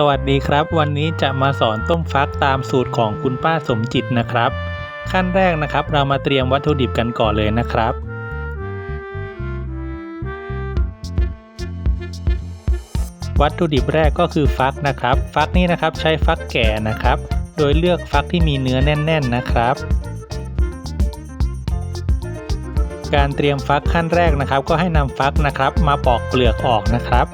สวัสดีครับ วันนี้จะมาสอนต้มฟักตามสูตรของคุณป้าสมจิตนะครับ ขั้นแรกนะครับ เรามาเตรียมวัตถุดิบกันก่อนเลยนะครับ วัตถุดิบแรกก็คือฟักนะครับ ฟักนี่นะครับใช้ฟักแก่นะครับ โดยเลือกฟักที่มีเนื้อแน่น ๆนะครับ การเตรียมฟักขั้นแรกนะครับ ก็ให้นำฟักนะครับ มาปอกเปลือกออกนะครับ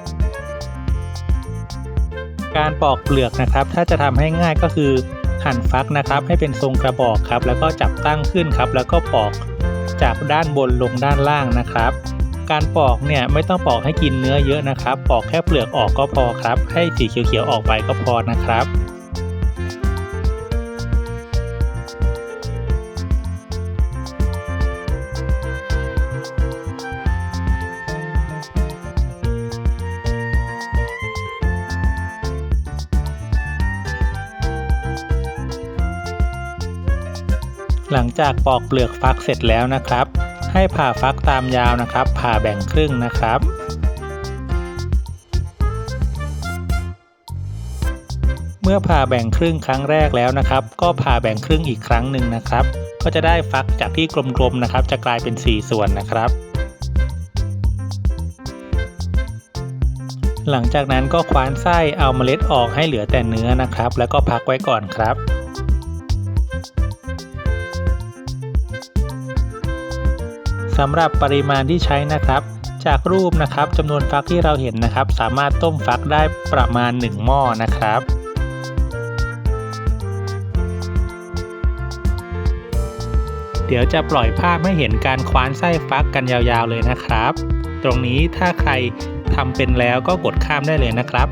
การปอกเปลือกนะครับ ถ้าจะทำให้ง่ายก็คือหั่นฟักนะครับ ให้เป็นทรงกระบอกครับ แล้วก็จับตั้งขึ้นครับ แล้วก็ปอกจากด้านบนลงด้านล่างนะครับ การปอกเนี่ยไม่ต้องปอกให้กินเนื้อเยอะนะครับ ปอกแค่เปลือกออกก็พอครับ ให้สีเขียวๆออกไปก็พอนะครับ หลังจากปอกเปลือกฟักเสร็จแล้วนะครับ ให้ผ่าฟักตามยาวนะครับ ผ่าแบ่งครึ่งนะครับเมื่อผ่าแบ่งครึ่งครั้งแรกแล้วนะครับ ก็ผ่าแบ่งครึ่งอีกครั้งหนึ่งนะครับ ก็จะได้ฟักจากที่กลมๆนะครับ จะกลายเป็น 4 ส่วนนะครับ หลังจากนั้นก็คว้านไส้เอาเมล็ดออกให้เหลือแต่เนื้อนะครับ แล้วก็พักไว้ก่อนครับ สำหรับปริมาณที่ใช้นะครับ จากรูปนะครับจำนวนฟักที่เราเห็นนะครับ สามารถต้มฟักได้ประมาณ 1 หม้อนะครับเดี๋ยวจะปล่อยภาพให้เห็นการคว้านไส้ฟักกันยาวๆเลยนะครับ ตรงนี้ถ้าใครทำเป็นแล้วก็กดข้ามได้เลยนะครับ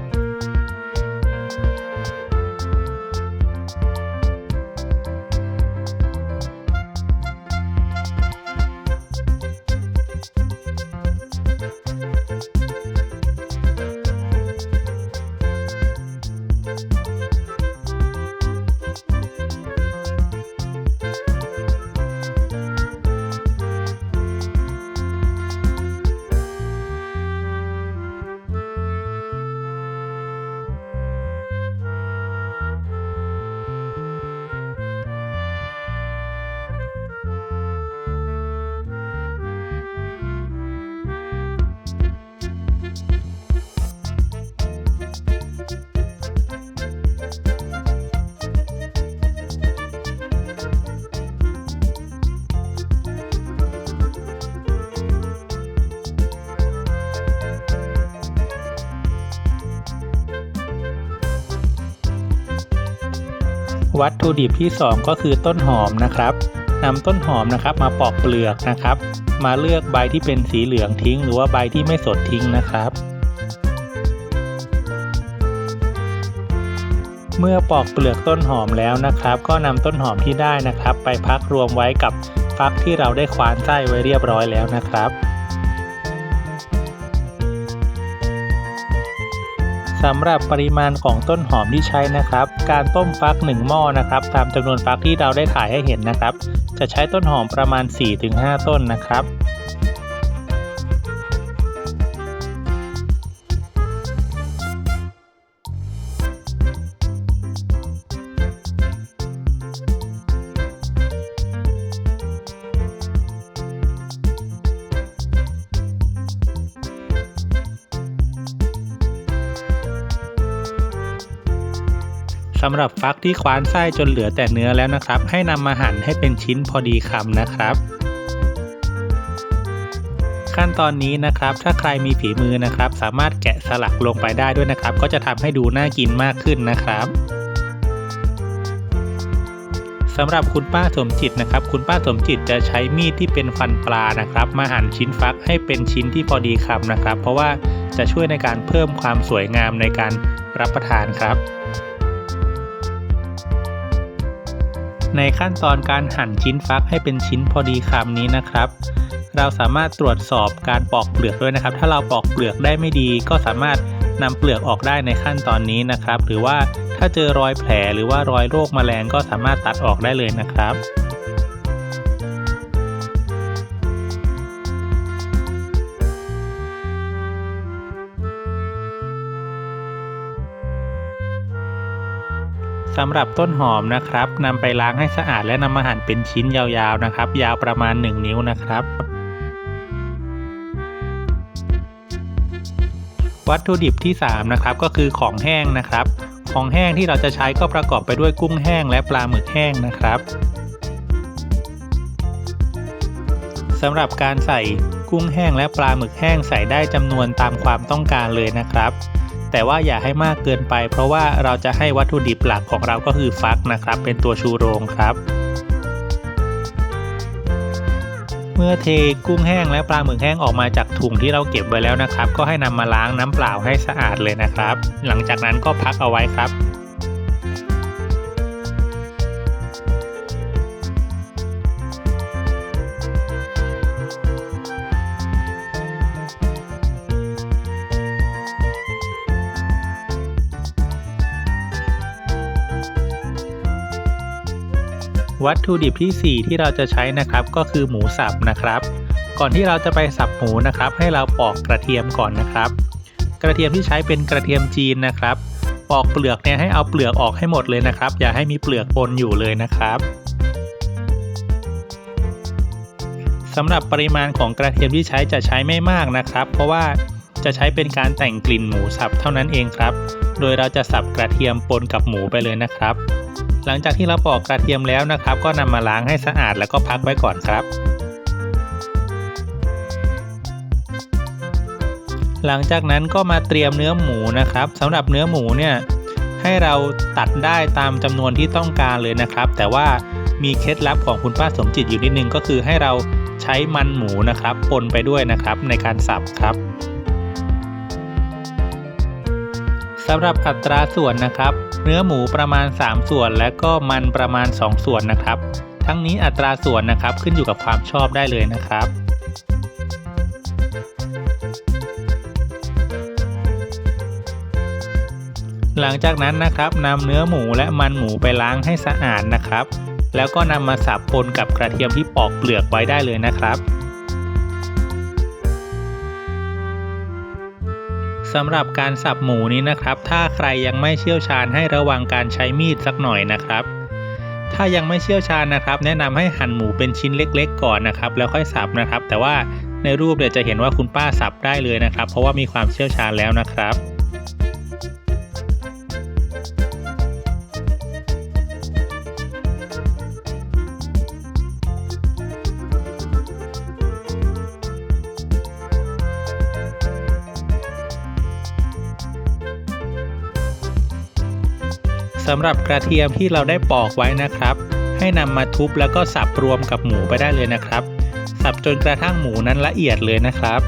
วัตถุดิบที่ 2 ก็คือต้นหอมนะครับนำต้นหอมนะครับมาปอกเปลือกนะครับ มาเลือกใบที่เป็นสีเหลืองทิ้ง หรือว่าใบที่ไม่สดทิ้งนะครับ เมื่อปอกเปลือกต้นหอมแล้วนะครับ ก็นำต้นหอมที่ได้นะครับ ไปพักรวมไว้กับฟักที่เราได้คว้านไส้ไว้เรียบร้อยแล้วนะครับ สำหรับปริมาณของต้นหอมที่ใช้นะครับ การต้มฟัก 1 หม้อนะครับ ตามจำนวนฟักที่เราได้ถ่ายให้เห็นนะครับ จะใช้ต้นหอมประมาณ 4-5 ต้นนะครับ สำหรับฟักที่คว้านไส้จนเหลือแต่เนื้อแล้วนะครับ ให้นำมาหั่นให้เป็นชิ้นพอดีคำนะครับ ขั้นตอนนี้นะครับ ถ้าใครมีฝีมือนะครับ สามารถแกะสลักลงไปได้ด้วยนะครับ ก็จะทำให้ดูน่ากินมากขึ้นนะครับสำหรับคุณป้าสมจิตนะครับ คุณป้าสมจิตจะใช้มีดที่เป็นฟันปลานะครับ มาหั่นชิ้นฟักให้เป็นชิ้นที่พอดีคำนะครับ เพราะว่าจะช่วยในการเพิ่มความสวยงามในการรับประทานครับ ในขั้นตอนการหั่นชิ้นฟักให้เป็นชิ้นพอดีคำนี้นะครับ เราสามารถตรวจสอบการปอกเปลือกด้วยนะครับ ถ้าเราปอกเปลือกได้ไม่ดี ก็สามารถนำเปลือกออกได้ในขั้นตอนนี้นะครับ หรือว่าถ้าเจอรอยแผลหรือว่ารอยโรคแมลงก็สามารถตัดออกได้เลยนะครับ สำหรับต้นหอมนะครับนำไปล้างให้สะอาดและนำมาหั่นเป็นชิ้นยาวๆนะครับ ยาวประมาณ 1 นิ้วนะครับวัตถุดิบที่ 3 นะครับก็คือของแห้งนะครับ ของแห้งที่เราจะใช้ก็ประกอบไปด้วยกุ้งแห้งและปลาหมึกแห้งนะครับสำหรับการใส่กุ้งแห้งและปลาหมึกแห้งใส่ได้จำนวนตามความต้องการเลยนะครับ แต่ว่าอย่าให้มากเกินไป เพราะว่าเราจะให้วัตถุดิบหลักของเราก็คือฟักนะครับ เป็นตัวชูโรงครับ เมื่อเทกุ้งแห้งและปลาหมึกแห้งออกมาจากถุงที่เราเก็บไว้แล้วนะครับ ก็ให้นำมาล้างน้ำเปล่าให้สะอาดเลยนะครับ หลังจากนั้นก็พักเอาไว้ครับ วัตถุดิบที่ 4 ที่เราจะใช้นะครับก็คือหมูสับนะครับ ก่อนที่เราจะไปสับหมูนะครับ ให้เราปอกกระเทียมก่อนนะครับ กระเทียมที่ใช้เป็นกระเทียมจีนนะครับ ปอกเปลือกเนี่ยให้เอาเปลือกออกให้หมดเลยนะครับ อย่าให้มีเปลือกปนอยู่เลยนะครับสำหรับปริมาณของกระเทียมที่ใช้จะใช้ไม่มากนะครับ เพราะว่าจะใช้เป็นการแต่งกลิ่นหมูสับเท่านั้นเองครับ โดยเราจะสับกระเทียมปนกับหมูไปเลยนะครับ หลังจากที่เราปอกกระเทียมแล้วนะครับ ก็นำมาล้างให้สะอาดแล้วก็พักไว้ก่อนครับ หลังจากนั้นก็มาเตรียมเนื้อหมูนะครับสำหรับเนื้อหมูเนี่ยให้เราตัดได้ตามจำนวนที่ต้องการเลยนะครับ แต่ว่ามีเคล็ดลับของคุณป้าสมจิตอยู่นิดนึงก็คือให้เราใช้มันหมูนะครับปนไปด้วยนะครับในการสับครับสำหรับอัตราส่วนนะครับ เนื้อหมูประมาณ 3 ส่วน และก็มันประมาณ 2 ส่วนนะครับ ทั้งนี้อัตราส่วนนะครับขึ้นอยู่กับความชอบได้เลยนะครับหลังจากนั้นนะครับนำเนื้อหมูและมันหมูไปล้างให้สะอาดนะครับ แล้วก็นำมาสับปนกับกระเทียมที่ปอกเปลือกไว้ได้เลยนะครับ สำหรับการสับหมูนี้นะครับ ถ้าใครยังไม่เชี่ยวชาญให้ระวังการใช้มีดสักหน่อยนะครับ ถ้ายังไม่เชี่ยวชาญนะครับ แนะนำให้หั่นหมูเป็นชิ้นเล็ก ๆ ก่อนนะครับ แล้วค่อยสับนะครับ แต่ว่าในรูปเดี๋ยวจะเห็นว่าคุณป้าสับได้เลยนะครับ เพราะว่ามีความเชี่ยวชาญแล้วนะครับ สำหรับกระเทียมที่เราได้ปอกไว้นะครับ ให้นำมาทุบแล้วก็สับรวมกับหมูไปได้เลยนะครับ สับจนกระทั่งหมูนั้นละเอียดเลยนะครับ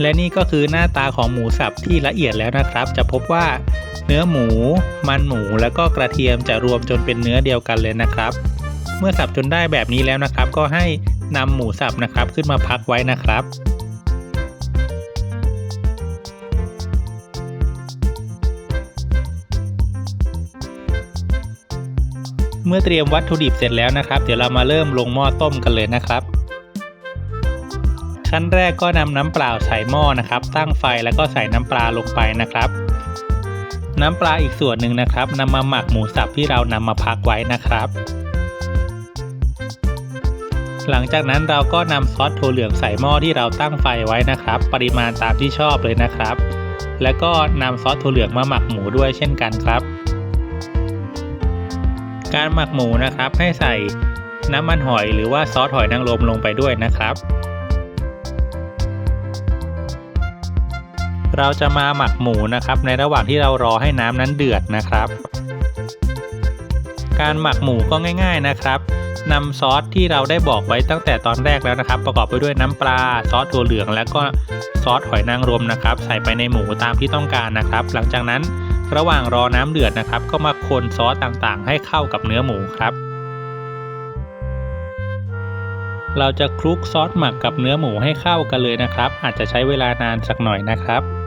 และนี่ก็คือหน้าตาของหมูสับที่ละเอียดแล้วนะครับ จะพบว่าเนื้อหมู มันหมูแล้วก็กระเทียมจะรวมจนเป็นเนื้อเดียวกันเลยนะครับ เมื่อสับจนได้แบบนี้แล้วนะครับ ก็ให้นำหมูสับนะครับขึ้นมาพักไว้นะครับเมื่อเตรียมวัตถุดิบเสร็จแล้วนะครับ เดี๋ยวเรามาเริ่มลงหม้อต้มกันเลยนะครับ ขั้นแรกก็นำน้ำเปล่าใส่หม้อนะครับ ตั้งไฟแล้วก็ใส่น้ำปลาลงไปนะครับ น้ำปลาอีกส่วนหนึ่งนะครับนำมาหมักหมูสับที่เรานำมาพักไว้นะครับ หลังจากนั้นเราก็นำซอสถั่วเหลืองใส่หม้อที่เราตั้งไฟไว้นะครับ ปริมาณตามที่ชอบเลยนะครับ แล้วก็นำซอสถั่วเหลืองมาหมักหมูด้วยเช่นกันครับ การหมักหมูนะครับให้ใส่น้ำมันหอยหรือว่าซอสหอยนางรมลงไปด้วยนะครับ เราจะมาหมักหมูนะครับ ในระหว่างที่เรารอให้น้ำนั้นเดือดนะครับ การหมักหมูก็ง่าย ๆนะครับนำซอสที่เราได้บอกไว้ตั้งแต่ตอนแรกแล้วนะครับ ประกอบไปด้วยน้ำปลาซอสถั่วเหลือง และก็ซอสหอยนางรมนะครับ ใส่ไปในหมูตามที่ต้องการนะครับ หลังจากนั้นระหว่างรอน้ำเดือดนะครับ ก็มาคนซอสต่างๆ ให้เข้ากับเนื้อหมูครับ เราจะคลุกซอสหมักกับเนื้อหมูให้เข้ากันเลยนะครับ อาจจะใช้เวลานานสักหน่อยนะครับ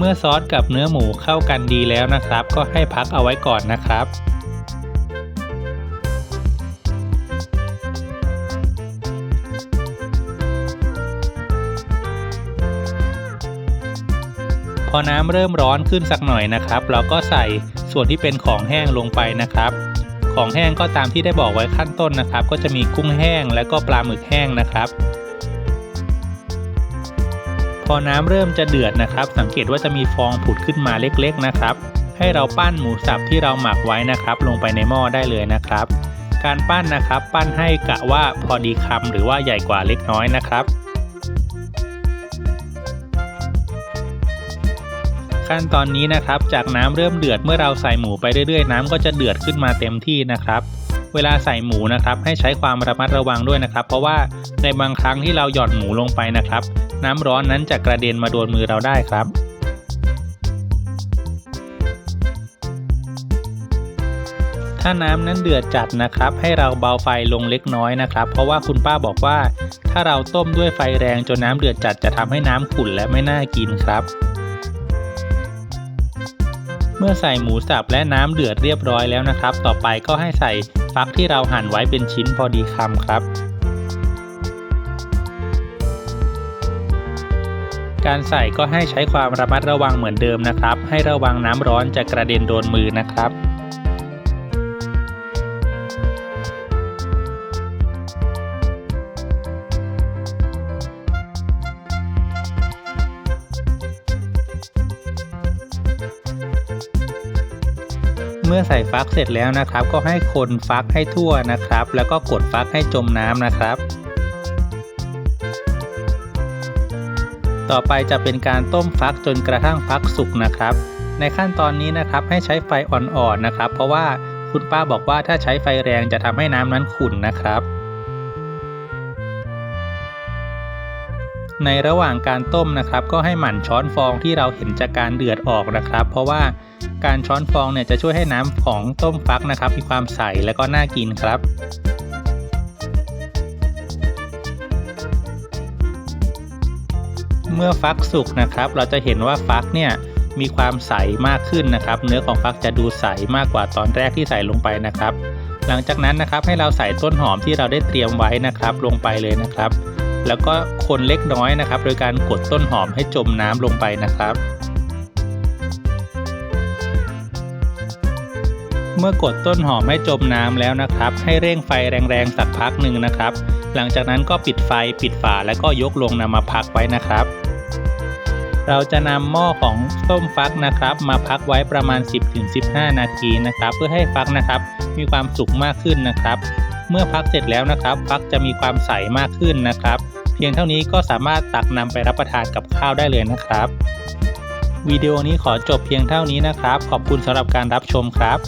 เมื่อซอสกับเนื้อหมูเข้ากันดีแล้วนะครับ ก็ให้พักเอาไว้ก่อนนะครับพอน้ำเริ่มร้อนขึ้นสักหน่อยนะครับ เราก็ใส่ส่วนที่เป็นของแห้งลงไปนะครับ ของแห้งก็ตามที่ได้บอกไว้ขั้นต้นนะครับ ก็จะมีกุ้งแห้งและก็ปลาหมึกแห้งนะครับ พอน้ำเริ่มจะเดือดนะครับ สังเกตว่าจะมีฟองผุดขึ้นมาเล็กๆนะครับ ให้เราปั้นหมูสับที่เราหมักไว้นะครับ ลงไปในหม้อได้เลยนะครับ การปั้นนะครับปั้นให้กะว่าพอดีคำหรือว่าใหญ่กว่าเล็กน้อยนะครับขั้นตอนนี้นะครับจากน้ำเริ่มเดือดเมื่อเราใส่หมูไปเรื่อยๆ น้ำก็จะเดือดขึ้นมาเต็มที่นะครับ เวลาใส่หมูนะครับให้ใช้ความระมัดระวังด้วยนะครับ เพราะว่าในบางครั้งที่เราหย่อนหมูลงไปนะครับ น้ำร้อนนั้นจะกระเด็นมาโดนมือเราได้ครับ ถ้าน้ำนั้นเดือดจัดนะครับ ให้เราเบาไฟลงเล็กน้อยนะครับ เพราะว่าคุณป้าบอกว่า ถ้าเราต้มด้วยไฟแรงจนน้ำเดือดจัดจะทำให้น้ำขุ่นและไม่น่ากินครับเมื่อใส่หมูสับและน้ำเดือดเรียบร้อยแล้วนะครับ ต่อไปก็ให้ใส่ฟักที่เราหั่นไว้เป็นชิ้นพอดีคำครับ การใส่ก็ให้ใช้ความระมัดระวังเหมือนเดิมนะครับ ให้ระวังน้ำร้อนจะกระเด็นโดนมือนะครับเมื่อใส่ฟักเสร็จแล้วนะครับ ก็ให้คนฟักให้ทั่วนะครับ แล้วก็กดฟักให้จมน้ำนะครับ ต่อไปจะเป็นการต้มฟักจนกระทั่งฟักสุกนะครับ ในขั้นตอนนี้นะครับให้ใช้ไฟอ่อนๆนะครับ เพราะว่าคุณป้าบอกว่าถ้าใช้ไฟแรงจะทำให้น้ำนั้นขุ่นนะครับ ในระหว่างการต้มนะครับ ก็ให้หมั่นช้อนฟองที่เราเห็นจากการเดือดออกนะครับ เพราะว่าการช้อนฟองเนี่ยจะช่วยให้น้ำของต้มฟักนะครับ มีความใสและก็น่ากินครับ เมื่อฟักสุกนะครับ เราจะเห็นว่าฟักเนี่ยมีความใสมากขึ้นนะครับ เนื้อของฟักจะดูใสมากกว่าตอนแรกที่ใส่ลงไปนะครับ หลังจากนั้นนะครับให้เราใส่ต้นหอมที่เราได้เตรียมไว้นะครับ ลงไปเลยนะครับ แล้วก็คนเล็กน้อยนะครับ โดยการกดต้นหอมให้จมน้ำลงไปนะครับ เมื่อกดต้นหอมให้จมน้ำแล้วนะครับ ให้เร่งไฟแรงๆสักพักหนึ่งนะครับ หลังจากนั้นก็ปิดไฟปิดฝาแล้วก็ยกลงนำมาพักไว้นะครับ เราจะนำหม้อของต้มฟักนะครับ มาพักไว้ประมาณ 10-15 นาทีนะครับ เพื่อให้ฟักนะครับมีความสุกมากขึ้นนะครับ เมื่อพักเสร็จแล้วนะครับ ฟักจะมีความใสมากขึ้นนะครับ เพียงเท่านี้ก็สามารถตักนำไปรับประทานกับข้าวได้เลยนะครับวิดีโอนี้ขอจบเพียงเท่านี้นะครับ ขอบคุณสำหรับการรับชมครับ